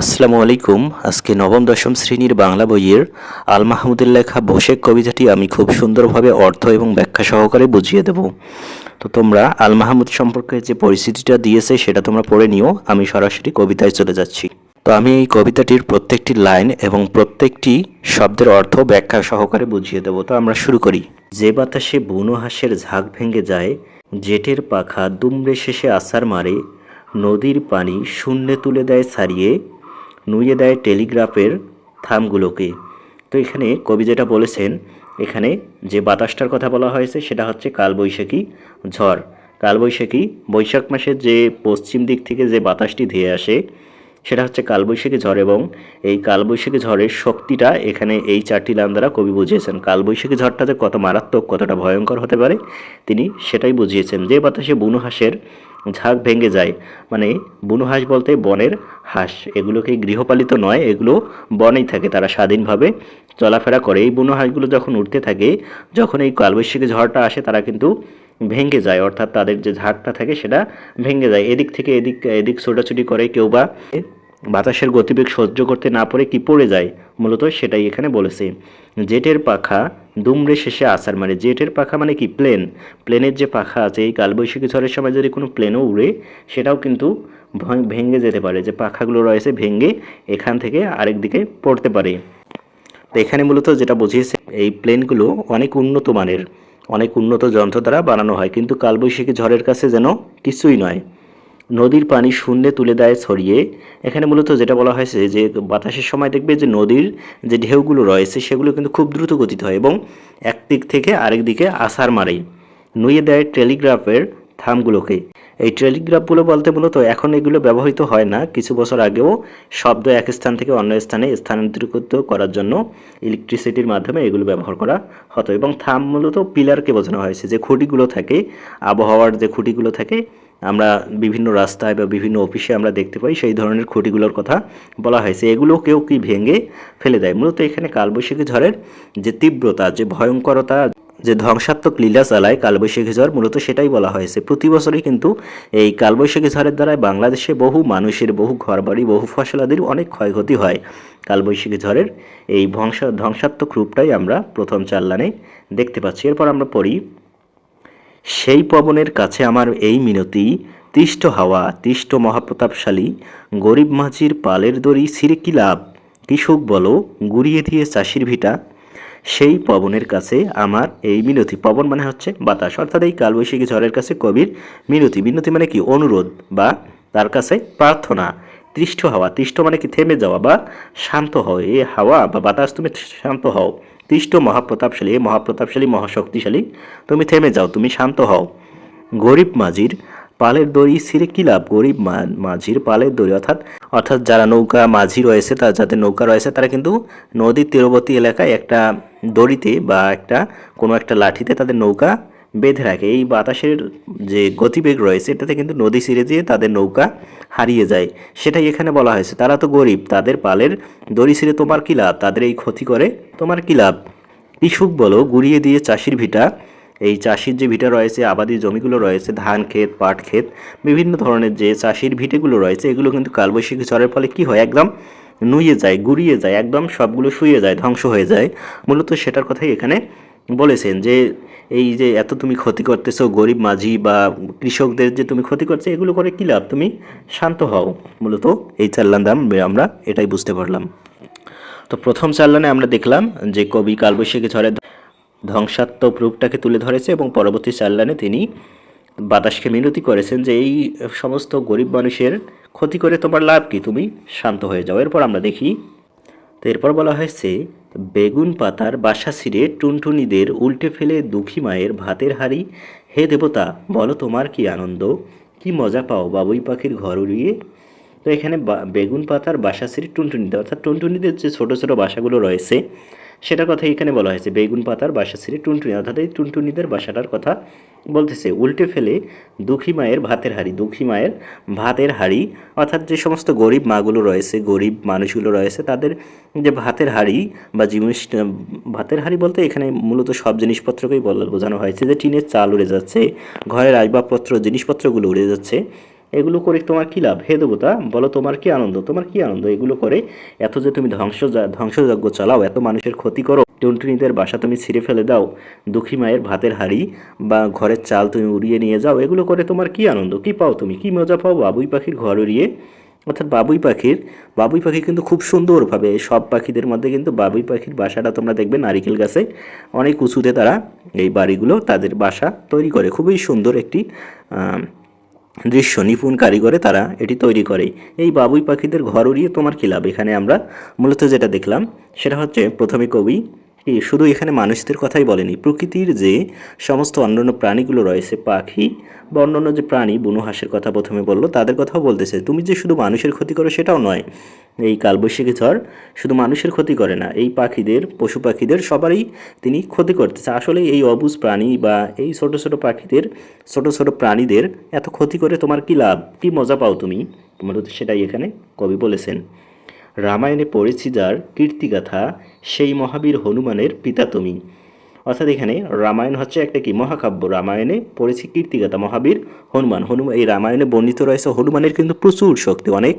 আসসালামু আলাইকুম। আজকে নবম, দশম শ্রেণির বাংলা বইয়ের আল মাহমুদের লেখা বসেক কবিতাটি আমি খুব সুন্দরভাবে অর্থ এবং ব্যাখ্যা সহকারে বুঝিয়ে দেব। তো তোমরা আল মাহমুদ সম্পর্কে যে পরিস্থিতিটা দিয়েছে সেটা তোমরা পড়ে নিও, আমি সরাসরি কবিতায় চলে যাচ্ছি। তো আমি এই কবিতাটির প্রত্যেকটি লাইন এবং প্রত্যেকটি শব্দের অর্থ ব্যাখ্যা সহকারে বুঝিয়ে দেব। তো আমরা শুরু করি। যে বাতাসে বুনো হাঁসের ঝাঁক ভেঙে যায় জেটের পাখা দুমড়ে শেষে আসার মারে, নদীর পানি শূন্যে তুলে দেয় ছাড়িয়ে নুয়ে দেয় টেলিগ্রাফের থামগুলোকে। তো এখানে কবি যেটা বলেছেন, এখানে যে বাতাসটার কথা বলা হয়েছে সেটা হচ্ছে কালবৈশাখী ঝড়। কালবৈশাখী বৈশাখ মাসের যে পশ্চিম দিক থেকে যে বাতাসটি ধেয়ে আসে, সেটা হচ্ছে কালবৈশাখী ঝড় এবং এই কালবৈশাখী ঝড়ের শক্তিটা এখানে এই চারটি লাইন দ্বারা কবি বুঝিয়েছেন। কালবৈশাখী ঝড়টা যে কত মারাত্মক, কতটা ভয়ঙ্কর হতে পারে, তিনি সেটাই বুঝিয়েছেন যে বাতাসে বুনো হাঁসের ঝাঁক ভেঙে যায়। মানে বুনো হাঁস বলতে বনের হাঁস। এগুলোকে গৃহপালিত নয়, এগুলো বনেই থাকে, তারা স্বাধীনভাবে চলাফেরা করে। এই বুনো হাঁসগুলো যখন উঠতে থাকে, যখন এই কালবৈশাখী ঝড়টা আসে, তারা কিন্তু ভেঙে যায়। অর্থাৎ তাদের যে ঝাঁকটা থাকে, সেটা ভেঙে যায়। এদিক থেকে এদিক এদিক ছোটাছুটি করে কেউ বা বাতাসের গতিবেগ সহ্য করতে না পারে কি পড়ে যায়, মূলত সেটাই এখানে বলেছে। জেটের পাখা দুমড়ে শেষে আসার মানে জেটের পাখা মানে কি? প্লেন। প্লেনের যে পাখা আছে, এই কালবৈশাখী ঝড়ের সময় যদি কোনো প্লেনও উড়ে, সেটাও কিন্তু ভেঙে যেতে পারে। যে পাখাগুলো রয়েছে, ভেঙে এখান থেকে আরেক দিকে পড়তে পারে। তো এখানে মূলত যেটা বুঝিয়েছে, এই প্লেনগুলো অনেক উন্নত মানের, অনেক উন্নত যন্ত্র দ্বারা বানানো হয়। কিন্তু কালবৈশাখী ঝড়ের কাছে যেন কিছুই নয়। নদীর পানি শূন্যে তুলে দেয় ছড়িয়ে। এখানে মূলত যেটা বলা হয়েছে যে বাতাসের সময় দেখবে যে নদীর যে ঢেউগুলো রয়েছে, সেগুলো কিন্তু খুব দ্রুত গতিতে হয় এবং এক দিক থেকে আরেক দিকে আসার মারে। নুয়ে দেয় টেলিগ্রাফের থামগুলোকে। এই টেলিগ্রাফগুলো বলতে মূলত এখন এগুলো ব্যবহৃত হয় না, কিছু বছর আগেও শব্দ এক স্থান থেকে অন্য স্থানে স্থানান্তরিত করার জন্য ইলেকট্রিসিটির মাধ্যমে এগুলো ব্যবহার করা হতো এবং থাম মূলত পিলারকে বোঝানো হয়েছে যে খুঁটিগুলো থাকে, আবহাওয়ার যে খুঁটিগুলো থাকে আমরা বিভিন্ন রাস্তায় বা বিভিন্ন অফিসে আমরা দেখতে পাই সেই ধরনের খুঁটিগুলোর কথা বলা হয়েছে। এগুলো কেউ কি ভেঙে ফেলে দেয়? মূলত এখানে কালবৈশাখী ঝড়ের যে তীব্রতা, যে ভয়ঙ্করতা, যে ধ্বংসাত্মক লীলা চালায় কালবৈশাখী ঝড়, মূলত সেটাই বলা হয়েছে। প্রতি বছরই কিন্তু এই কালবৈশাখী ঝড়ের দ্বারা বাংলাদেশে বহু মানুষের, বহু ঘরবাড়ি, বহু ফসলাদির অনেক ক্ষয়ক্ষতি হয়। কালবৈশাখী ঝড়ের এই ধ্বংস ধ্বংসাত্মক রূপটাই আমরা প্রথম চাল্লানে দেখতে পাচ্ছি। এরপর আমরা পড়ি সেই পবনের কাছে আমার এই মিনতি, তিষ্ট হাওয়া, তিষ্ট মহাপ্রতাপশালী, গরিব মাঝির পালের দড়ি ছিঁড়ে কি লাভ? কৃষক বলো, গুড়িয়ে দিয়ে চাষির ভিটা? সেই পবনের কাছে আমার এই মিনতি। পবন মানে হচ্ছে বাতাস, অর্থাৎ এই কালবৈশাখী ঝড়ের কাছে কবির মিনতি। মিনতি মানে কি? অনুরোধ বা তার কাছে প্রার্থনা। তৃষ্ঠ হাওয়া তৃষ্ঠ মানে কি? থেমে যাওয়া বা শান্ত হও। এ হাওয়া বা বাতাস, তুমি শান্ত হও। তৃষ্ট মহাপ্রতাপশালী মহাপ্রতাপশালী, মহাশক্তিশালী, তুমি থেমে যাও, তুমি শান্ত হও। গরিব মাঝির পালের দড়ি ছিঁড়ে কি লাভ? গরিব মাঝির পালের দড়ি, অর্থাৎ অর্থাৎ যারা নৌকা মাঝি রয়েছে, তার যাদের নৌকা রয়েছে, তারা কিন্তু নদীর তীরবর্তী এলাকায় একটা দড়িতে বা একটা কোনো একটা লাঠিতে তাদের নৌকা বেঁধে রাখে। এই বাতাসের যে গতিবেগ রয়েছে, এটাতে কিন্তু নদী ছিঁড়ে দিয়ে তাদের নৌকা হারিয়ে যায়। সেটাই এখানে বলা হয়েছে। তারা তো গরিব, তাদের পালের দড়ি ছিঁড়ে তোমার কী লাভ? তাদের এই ক্ষতি করে তোমার কী লাভ? কৃষক বলো? গুড়িয়ে দিয়ে চাষির ভিটা, এই চাষির যে ভিটা রয়েছে, আবাদি জমিগুলো রয়েছে, ধান ক্ষেত, পাট ক্ষেত, বিভিন্ন ধরনের যে চাষির ভিটেগুলো রয়েছে, এগুলো কিন্তু কালবৈশাখী ঝড়ের ফলে কি হয়? একদম নুয়ে যায়, গুড়িয়ে যায়, একদম সবগুলো শুয়ে যায়, ধ্বংস হয়ে যায়। মূলত সেটার কথাই এখানে বলেছেন যে এই যে এত তুমি ক্ষতি করতেছো গরিব মাঝি বা কৃষকদের যে তুমি ক্ষতি করছ, এগুলো করে কী লাভ? তুমি শান্ত হও। মূলত এই চাল্লান দাম আমরা এটাই বুঝতে পারলাম। তো প্রথম চাল্লানে আমরা দেখলাম যে কবি কালবৈশাখী ঝড়ের ধ্বংসাত্মক রূপটাকে তুলে ধরেছে এবং পরবর্তী চাল্লানে তিনি বাতাসকে মিনতি করেছেন যে এই সমস্ত গরিব মানুষের ক্ষতি করে তোমার লাভ কি? তুমি শান্ত হয়ে যাও। এরপর আমরা দেখি, তো এরপর বলা হয়েছে বেগুন পাতার বাসা ছিঁড়ে টুনটুনিদের উল্টে ফেলে দুঃখী মায়ের ভাতের হাড়ি। হে দেবতা, বলো তোমার কি আনন্দ? কি মজা পাও বাবুই পাখির ঘর উড়িয়ে? তো এখানে বেগুন পাতার বাসা ছিঁড়ে টুনটুনিদের, অর্থাৎ টুনটুনিদের যে ছোটো ছোটো বাসাগুলো রয়েছে সেটার কথা এখানে বলা হয়েছে। বেগুন পাতার বাসা ছিঁড়ে টুনটুনি, অর্থাৎ এই টুনটুনিদের বাসাটার কথা বলতেছে। উল্টে ফেলে দুঃখী মায়ের ভাতের হাড়ি, দুঃখী মায়ের ভাতের হাড়ি, অর্থাৎ যে সমস্ত গরিব মাগুলো রয়েছে, গরিব মানুষগুলো রয়েছে, তাদের যে ভাতের হাড়ি বা জিনিস ভাতের হাড়ি বলতে এখানে মূলত সব জিনিসপত্রকেই বলা, বোঝানো হয়েছে যে টিনের চাল উড়ে যাচ্ছে, ঘরের আসবাবপত্র, জিনিসপত্রগুলো উড়ে যাচ্ছে। এগুলো করে তোমার কী লাভ? হে দেবতা, বলো তোমার কি আনন্দ? তোমার কি আনন্দ এগুলো করে? এত যে তুমি ধ্বংস ধ্বংসযজ্ঞ চালাও, এত মানুষের ক্ষতি করো, টুনটুনিদের বাসা তুমি ছিঁড়ে ফেলে দাও, দুঃখী মায়ের ভাতের হাড়ি বা ঘরের চাল তুমি উড়িয়ে নিয়ে যাও, এগুলো করে তোমার কি আনন্দ? কি পাও তুমি? কি মজা পাও বাবুই পাখির ঘর উড়িয়ে? অর্থাৎ বাবুই পাখির, বাবুই পাখি কিন্তু খুব সুন্দরভাবে, সব পাখিদের মধ্যে কিন্তু বাবুই পাখির বাসাটা তোমরা দেখবে নারিকেল গাছে, অনেক উঁচুতে তারা এই বাড়িগুলো তাদের বাসা তৈরি করে। খুবই সুন্দর একটি দৃশ্য নিপুণ কারিগরে তারা এটি তৈরি করে। এই বাবুই পাখিদের ঘর উড়িয়ে তোমার কী লাভ? এখানে আমরা মূলত যেটা দেখলাম, সেটা হচ্ছে প্রথমে কবি শুধু এখানে মানুষদের কথাই বলেনি, প্রকৃতির যে সমস্ত অন্যান্য প্রাণীগুলো রয়েছে, পাখি বা অন্যান্য যে প্রাণী, বুনো হাঁসের কথা প্রথমে বলল, তাদের কথাও বলতেছে, তুমি যে শুধু মানুষের ক্ষতি করো সেটাও নয়, এই কালবৈশাখী ঝড় শুধু মানুষের ক্ষতি করে না, এই পাখিদের, পশু পাখিদের সবারই তিনি ক্ষতি করতেছে। আসলে এই অবুজ প্রাণী বা এই ছোট ছোট পাখিদের, ছোট ছোট প্রাণীদের এত ক্ষতি করে তোমার কি লাভ? কি মজা পাও তুমি? তোমার সেটাই এখানে কবি বলেছেন। রামায়ণে পড়েছি যার কীর্তিগাথা সেই মহাবীর হনুমানের পিতা তুমি অর্থাৎ এখানে রামায়ণ হচ্ছে একটা কি মহাকাব্য। রামায়ণে পড়েছি কীর্তিগাথা মহাবীর হনুমান। হনুমান এই রামায়ণে বর্ণিত রয়েছে হনুমানের কিন্তু প্রচুর শক্তি, অনেক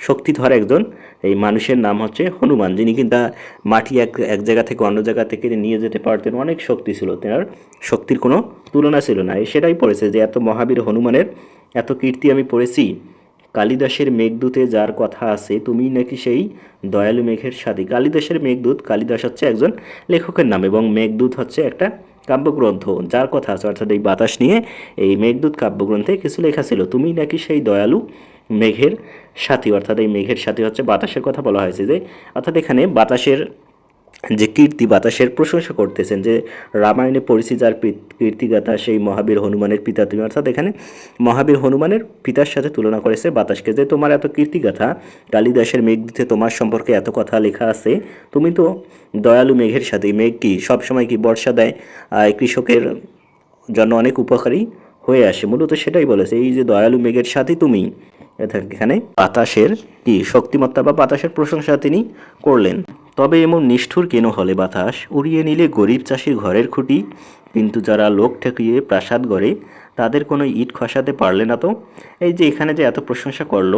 শক্তিধর একজন। এই মানুষের নাম হচ্ছে হনুমান, যিনি কিন্তু মাটি এক এক জায়গা থেকে অন্য জায়গা থেকে নিয়ে যেতে পারতেন, অনেক শক্তি ছিল। তেনার শক্তির কোনো তুলনা ছিল না। সেটাই পড়েছে যে এত মহাবীর হনুমানের এত কীর্তি আমি পড়েছি কালিদাসের মেঘদূতে যার কথা আছে তুমি নাকি সেই দয়ালু মেঘের সাথী। কালিদাসের মেঘদূত, কালিদাস হচ্ছে একজন লেখকের নাম এবং মেঘদূত হচ্ছে একটা কাব্যগ্রন্থ। যার কথা আছে, অর্থাৎ এই বাতাস নিয়ে এই মেঘদূত কাব্যগ্রন্থে কিছু লেখা ছিল। তুমি নাকি সেই দয়ালু মেঘের সাথী, অর্থাৎ এই মেঘের সাথী হচ্ছে বাতাসের কথা বলা হয়েছে যে, অর্থাৎ এখানে বাতাসের যে কীর্তি বাতাসের প্রশংসা করতেছেন যে রামায়ণে পড়েছি যার কীর্তিগাথা সেই মহাবীর হনুমানের পিতা তুমি। অর্থাৎ এখানে মহাবীর হনুমানের পিতার সাথে তুলনা করেছে বাতাসকে যে তোমার এত কীর্তিগাথা, কালিদাসের মেঘদূতে তোমার সম্পর্কে এত কথা লেখা আছে, তুমি তো দয়ালু মেঘের সাথে মেঘ কি সবসময় কি বর্ষা দেয়? কৃষকের জন্য অনেক উপকারী হয়ে আসে। মূলত সেটাই বলেছে, এই যে দয়ালু মেঘের সাথে তুমি এখানে বাতাসের কি শক্তিমত্তা বা বাতাসের প্রশংসা তিনি করলেন। তবে এমন নিষ্ঠুর কেন হলে বাতাস? উড়িয়ে নিলে গরিব চাষির ঘরের খুঁটি। কিন্তু যারা লোক ঠেকিয়ে প্রাসাদ গড়ে তাদের কোনো ইট খসাতে পারলে না তো? এই যে এখানে যে এত প্রশংসা করল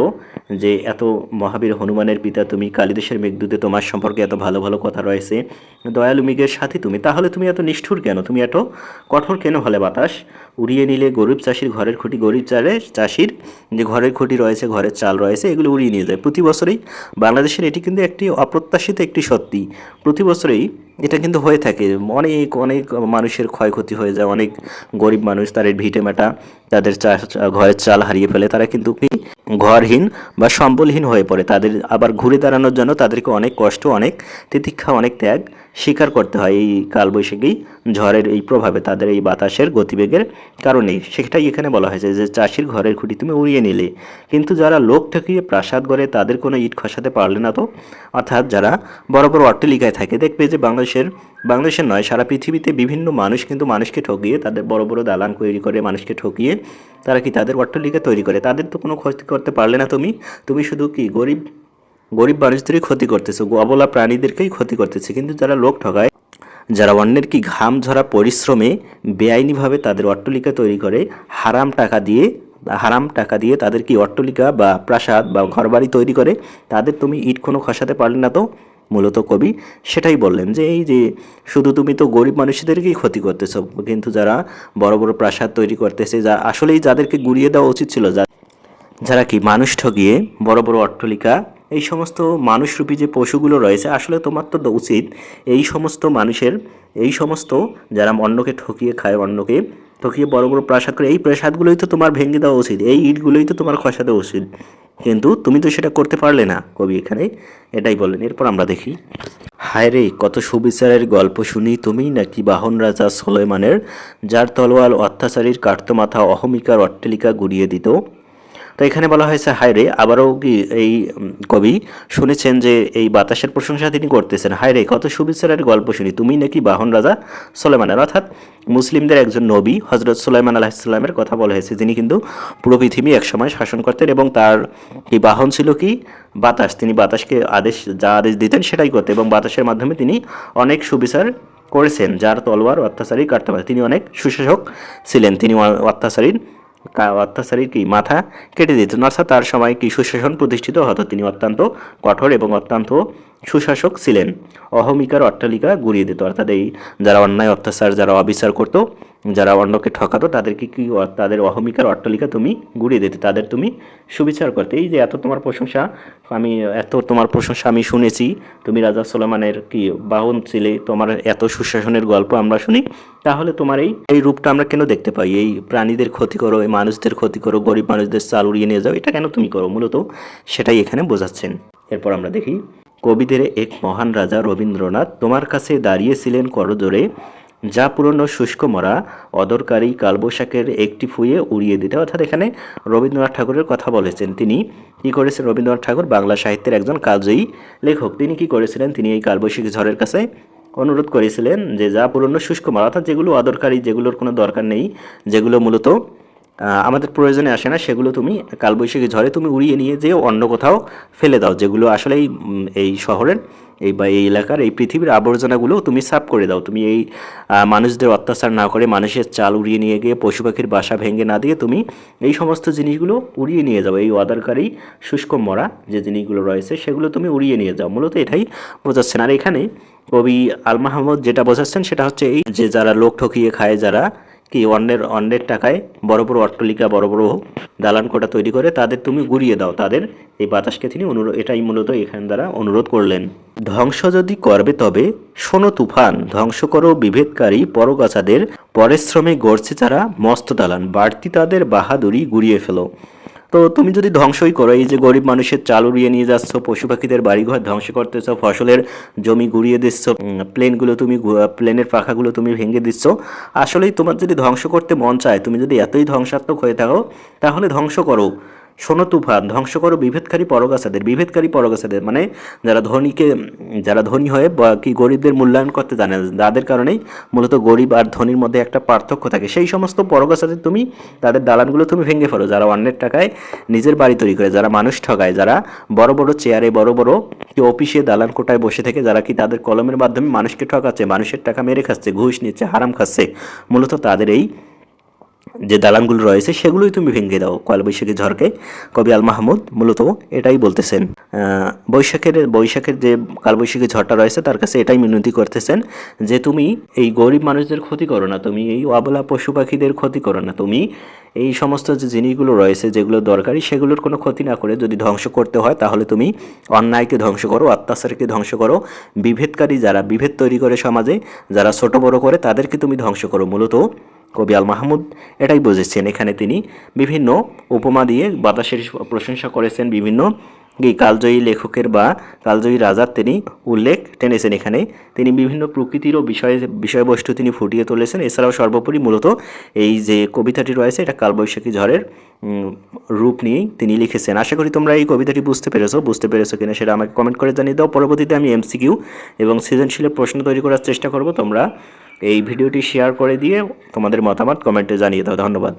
যে এত মহাবীর হনুমানের পিতা, তুমি কালিদাসের মেঘদূতে তোমার সম্পর্কে এত ভালো ভালো কথা রয়েছে, দয়ালু মেঘের সাথে তুমি, তাহলে তুমি এত নিষ্ঠুর কেন? তুমি এত কঠোর কেন হলে বাতাস? উড়িয়ে নিলে গরিব চাষির ঘরের খুঁটি, গরিব চারে চাষির যে ঘরের খুঁটি রয়েছে, ঘরের চাল রয়েছে, এগুলো উড়িয়ে নিয়ে যায়। প্রতি বছরেই বাংলাদেশের এটি কিন্তু একটি অপ্রত্যাশিত একটি সত্যি। প্রতি বছরেই এটা কিন্তু হয়ে থাকে। অনেক অনেক মানুষের ক্ষয়ক্ষতি হয়ে যায়, অনেক গরিব মানুষ তাদের ভিটে মাটা, তাদের ঘরের চাল হারিয়ে ফেলে, তারা কিন্তু কি ঘরহীন বা সম্বলহীন হয়ে পড়ে। তাদের আবার ঘুরে দাঁড়ানোর জন্য তাদেরকে অনেক কষ্ট, অনেক তিতিক্ষা, অনেক ত্যাগ স্বীকার করতে হয় এই কালবৈশাখী ঝড়ের এই প্রভাবে তাদের এই বাতাসের গতিবেগের কারণেই সেটাই এখানে বলা হয়েছে যে চাষির ঘরের খুঁটি তুমি উড়িয়ে নিলে। কিন্তু যারা লোক ঠকিয়ে প্রাসাদ গড়ে তাদের কোনো ইট খসাতে পারলে না তো? অর্থাৎ যারা বড় বড় অট্টালিকায় থাকে, দেখবে যে বাংলাদেশের বাংলাদেশের নয়, সারা পৃথিবীতে বিভিন্ন মানুষ কিন্তু মানুষকে ঠকিয়ে, তাদের বড় বড় দালান তৈরি করে মানুষকে ঠকিয়ে তারা কি তাদের অট্টালিকা তৈরি করে? তাদের তো কোনো ক্ষতি করতে পারলে না তুমি? তুমি শুধু কি গরিব গরিব মানুষদেরই ক্ষতি করতেছে অবলা প্রাণীদেরকেই ক্ষতি করতেছে, কিন্তু যারা লোক ঠকায় যারা অন্যের কি ঘাম ঝরা পরিশ্রমে বেআইনিভাবে তাদের অট্টালিকা তৈরি করে, হারাম টাকা দিয়ে, হারাম টাকা দিয়ে তাদের কি অট্টলিকা বা প্রাসাদ বা ঘরবাড়ি তৈরি করে, তাদের তুমি ইট কোনো খসাতে পারলে না তো? মূলত কবি সেটাই বললেন যে, এই যে শুধু তুমি তো গরিব মানুষদেরকেই ক্ষতি করতেছ, কিন্তু যারা বড় বড় প্রাসাদ তৈরি করতেছে, যা আসলেই যাদেরকে গুড়িয়ে দেওয়া উচিত ছিল যারা কি মানুষ ঠগিয়ে বড় বড় অট্টালিকা এই সমস্ত মানুষরূপী যে পশুগুলো রয়েছে, আসলে তোমার তো উচিত এই সমস্ত মানুষের, এই সমস্ত যারা অন্যকে ঠকিয়ে খায় অন্যকে ঠকিয়ে বড় বড় প্রাসাদ করে, এই প্রাসাদগুলোই তো তোমার ভেঙে দেওয়া উচিত, এই ইটগুলোই তো তোমার খসা দেওয়া উচিত। কিন্তু তুমি তো সেটা করতে পারলে না, কবি এখানে এটাই বললেন এরপর আমরা দেখি। হায় রে, কত সুবিচারের গল্প শুনি তুমি নাকি বাহন রাজা সোলেমানের, যার তলোয়াল অত্যাচারীর কার্তমাথা অহমিকার অট্টালিকা গুড়িয়ে দিত। তো এখানে বলা হয়েছে, হায় রে, আবারও কি এই কবি শুনেছেন যে এই বাতাসের প্রশংসা তিনি করতেছেন? হায় রে, কত সুবিচারের গল্প শুনি। তুমি নাকি বাহন রাজা সোলেমানের অর্থাৎ মুসলিমদের একজন নবী হজরত সুলাইমান আলাহিসাল্লামের কথা বলা হয়েছে। যিনি কিন্তু পুরো পৃথিবী একসময় শাসন করতেন এবং তার এই বাহন ছিল কি? বাতাস। তিনি বাতাসকে আদেশ, যা আদেশ দিতেন সেটাই করতেন এবং বাতাসের মাধ্যমে তিনি অনেক সুবিচার করেছেন, যার তলোয়ার অত্যাচারী কাটতে পারে। তিনি অনেক সুশাসক ছিলেন। তিনি অত্যাচারীর অত্যাচারীর কি মাথা কেটে দিত অর্থাৎ তার সময় কি সুশাসন প্রতিষ্ঠিত হতো? তিনি অত্যন্ত কঠোর এবং অত্যন্ত সুশাসক ছিলেন। অহমিকার অট্টালিকা গুড়িয়ে দিত। অর্থাৎ এই যারা অন্যায়, অত্যাচার, যারা অবিচার করতো যারা অন্যকে ঠকাতো, তাদেরকে কি তাদের অহমিকার অট্টালিকা তুমি গুড়িয়ে দিতে, তাদের তুমি সুবিচার করতে। এই যে এত তোমার প্রশংসা, আমি এত তোমার প্রশংসা আমি শুনেছি। তুমি রাজা সোলেমানের কি বাহন ছিলে, তোমার এত সুশাসনের গল্প আমরা শুনি, তাহলে তোমার এই এই রূপটা আমরা কেন দেখতে পাই? এই প্রাণীদের ক্ষতি করো, এই মানুষদের ক্ষতি করো, গরিব মানুষদের চাল উড়িয়ে নিয়ে যাও, এটা কেন তুমি করো? মূলত সেটাই এখানে বোঝাচ্ছেন। এরপর আমরা দেখি, কবিদের এক মহান রাজা রবীন্দ্রনাথ, তোমার কাছে দাঁড়িয়েছিলেন করজোরে যা পুরনো শুষ্ক মরা, অদরকারী কালবৈশাখের একটি ফুয়ে উড়িয়ে দিতে। অর্থাৎ এখানে রবীন্দ্রনাথ ঠাকুরের কথা বলেছেন তিনি। কি করেছেন রবীন্দ্রনাথ ঠাকুর? বাংলা সাহিত্যের একজন কালজয়ী লেখক। তিনি কি করেছিলেন? তিনি এই কালবৈশাখী ঝড়ের কাছে অনুরোধ করেছিলেন যে যা পুরনো শুষ্ক মরা, অর্থাৎ যেগুলো অদরকারী, যেগুলোর কোনো দরকার নেই, যেগুলো মূলত আমাদের প্রয়োজনে আসে না, সেগুলো তুমি কালবৈশাখী ঝড়ে তুমি উড়িয়ে নিয়ে যেয়ে অন্য কোথাও ফেলে দাও, যেগুলো আসলে এই শহরের এই বা এই এলাকার, এই পৃথিবীর আবর্জনাগুলো তুমি সাফ করে দাও। তুমি এই মানুষদের অত্যাচার না করে মানুষের চাল উড়িয়ে নিয়ে গিয়ে, পশু পাখির বাসা ভেঙে না দিয়ে তুমি এই সমস্ত জিনিসগুলো উড়িয়ে নিয়ে যাও। এই অদারকারী শুষ্ক মরা যে জিনিসগুলো রয়েছে, সেগুলো তুমি উড়িয়ে নিয়ে যাও। মূলত এটাই বোঝাচ্ছেন। আর এখানে কবি আল মাহমুদ যেটা বোঝাচ্ছেন, সেটা হচ্ছে এই যে যারা লোক ঠকিয়ে খায়, যারা কি অন্যের অন্যের টাকায় বড় বড় অট্টলিকা, বড় বড় দালান কোটা তৈরি করে তাদের তুমি গুড়িয়ে দাও। তাদের এই বাতাসকে তিনি অনুরোধ এটাই মূলত এখান দ্বারা অনুরোধ করলেন। ধ্বংস যদি করবে তবে শোনো তুফান, ধ্বংস করো বিভেদকারী পরগাছাদের পরিশ্রমে গড়ছে যারা মস্ত দালান, বাড়তি তাদের বাহাদুরি গুড়িয়ে ফেলো। তো তুমি যদি ধ্বংসই করো, এই যে গরিব মানুষের চাল উড়িয়ে নিয়ে যাচ্ছ, পশু পাখিদের বাড়িঘর ধ্বংস করতেছ, ফসলের জমি গুড়িয়ে দিচ্ছ প্লেনগুলো তুমি প্লেনের পাখাগুলো তুমি ভেঙে দিচ্ছ, আসলেই তোমার যদি ধ্বংস করতে মন চায়, তুমি যদি এতই ধ্বংসাত্মক হয়ে থাকো, তাহলে ধ্বংস করো। শোনো তুফান ধ্বংস করো বিভেদকারী পরগাছাদের বিভেদকারী পরগাছাদের মানে যারা ধনীকে যারা ধনী হয়ে কি গরিবদের মূল্যায়ন করতে জানে না, যাদের কারণেই মূলত গরিব আর ধনীর মধ্যে একটা পার্থক্য থাকে। সেই সমস্ত পরগাছাদের তুমি তাদের দালানগুলো তুমি ভেঙে ফেলো যারা অন্যের টাকায় নিজের বাড়ি তৈরি করে যারা মানুষ ঠগায় যারা বড় বড় চেয়ারে বড় বড় কি অফিসে দালান কোটায় বসে থেকে যারা কি তাদের কলমের মাধ্যমে মানুষকে ঠকাচ্ছে মানুষের টাকা মেরে খাচ্ছে ঘুষ নিচ্ছে হারাম খাচ্ছে মূলত তাদের এই যে দালানগুলো রয়েছে, সেগুলোই তুমি ভেঙে দাও কালবৈশাখী ঝড়কে। কবি আল মাহমুদ মূলত এটাই বলতেছেন। বৈশাখের বৈশাখের যে কালবৈশাখী ঝড়টা রয়েছে, তার কাছে এটাই মিনতি করতেছেন যে তুমি এই গরিব মানুষদের ক্ষতি করো না, তুমি এই অবলা পশু পাখিদের ক্ষতি করো না, তুমি এই সমস্ত যে জিনিসগুলো রয়েছে, যেগুলো দরকারি, সেগুলোর কোনো ক্ষতি না করে যদি ধ্বংস করতে হয়, তাহলে তুমি অন্যায়কে ধ্বংস করো, অত্যাচারকে ধ্বংস করো। বিভেদকারী যারা, বিভেদ তৈরি করে সমাজে, যারা ছোট বড় করে, তাদেরকে তুমি ধ্বংস করো। মূলত কবি আল মাহমুদ এটাই বুঝেছেন। এখানে তিনি বিভিন্ন উপমা দিয়ে বাতাসের প্রশংসা করেছেন, বিভিন্ন এই কালজয়ী লেখকের বা কালজয়ী রাজার তিনি উল্লেখ টেনেছেন এখানে। তিনি বিভিন্ন প্রকৃতিরও বিষয়ে, বিষয়বস্তু তিনি ফুটিয়ে তুলেছেন। এছাড়াও সর্বোপরি মূলত এই যে কবিতাটি রয়েছে, এটা কালবৈশাখী ঝড়ের রূপ নিয়েই তিনি লিখেছেন। আশা করি তোমরা এই কবিতাটি বুঝতে পেরেছ। বুঝতে পেরেছ কিনা সেটা আমাকে কমেন্ট করে জানিয়ে দাও। পরবর্তীতে আমি এমসিকিউ এবং সৃজনশীলের প্রশ্ন তৈরি করার চেষ্টা করব। তোমরা এই ভিডিওটি শেয়ার করে দিয়ে তোমাদের মতামত কমেন্টে জানিয়ে দাও। ধন্যবাদ।